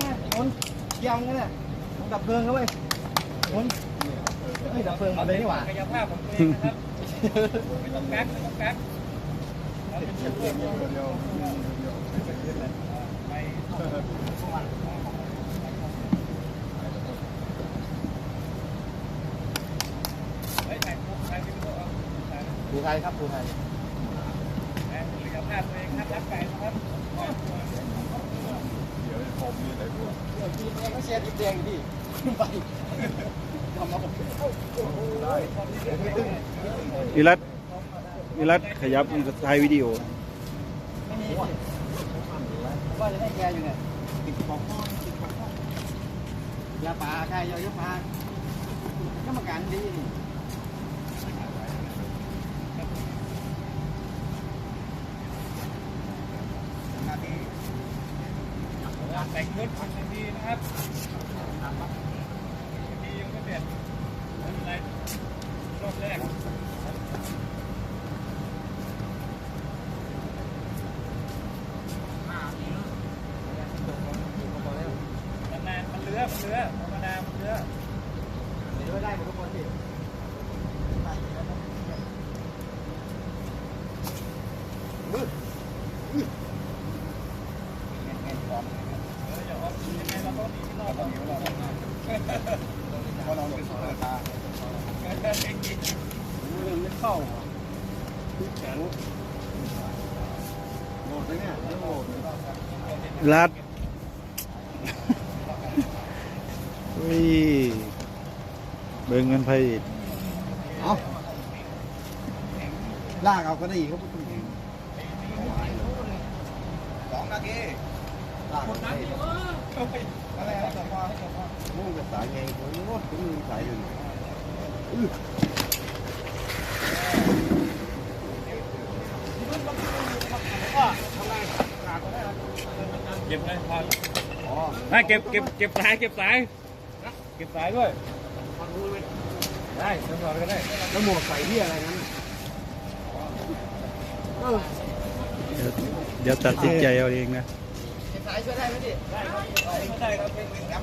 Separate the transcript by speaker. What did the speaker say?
Speaker 1: เงี้ยหมุนเกี่ยวงี้ยน่ะดับเพลิงเขาเว้ยนเฮ้ยดับเพลิงมาเลยนี่หว่า
Speaker 2: กายภาพของตัวเองนะครับไม่ต้องกักไม่ต้องกักไปไปถ่ายรูปถ่ายวิดีโอเอาถ่าย
Speaker 1: ภูไทยครับภูไทย
Speaker 2: แอนกายภาพตัวเองครับรักไก่นะครับ
Speaker 1: ทีมเองก็เชียร์ทีมแดงดิไปทำมาผม
Speaker 3: วิรัตนิรัตขยับมันจะถ่ายวิดีโอ
Speaker 1: ว่าจะได้แกอยู่เนี่ยติดปอกห้องติดปอกห้องยาป่าใครยาเยอะป่ากรรมการดีนี่
Speaker 2: แต่งชุดทันทีนะครับทียังไม่เสร็จไม่เป็นไรรอบแรกนานๆมันเลื้อมันเลื้อธรรมดามันเลื้อ
Speaker 1: เดี๋ยวได้หมดทุกคนสิ
Speaker 2: เอออย่าออกยังไงเราต้องหนีรอดต้องหนีรอด
Speaker 1: เพราะเราหลงเปิดตา
Speaker 2: จริง
Speaker 1: มันไม่เข้าแข็งโหดเลยเนี่ยไม่โหด
Speaker 3: วิรัตวิเบิ่งเงินไพ่
Speaker 1: เอาลากเอาก็ได้อีกครับคุณสองนาทีลากคนนั้นดีเอออะไรครับสองพอสอ งพอ
Speaker 4: นู่นก็สายไงคนนู้นก็มีสายอยู่
Speaker 2: เก็บเลยพอไม่เก็บเก็บเก็บสายเก็บสายเก็บสายด้วยได้ทำก่อนก็ได้
Speaker 1: แล้วหมวกใส่ที่อะไรนั้น
Speaker 3: เดี๋ยวเดี๋ยวตัดสินใจเอาเองนะ
Speaker 1: สายช่วยได้ไหมดิ
Speaker 2: ได้ครับได้ครับเป็นเป็นครับ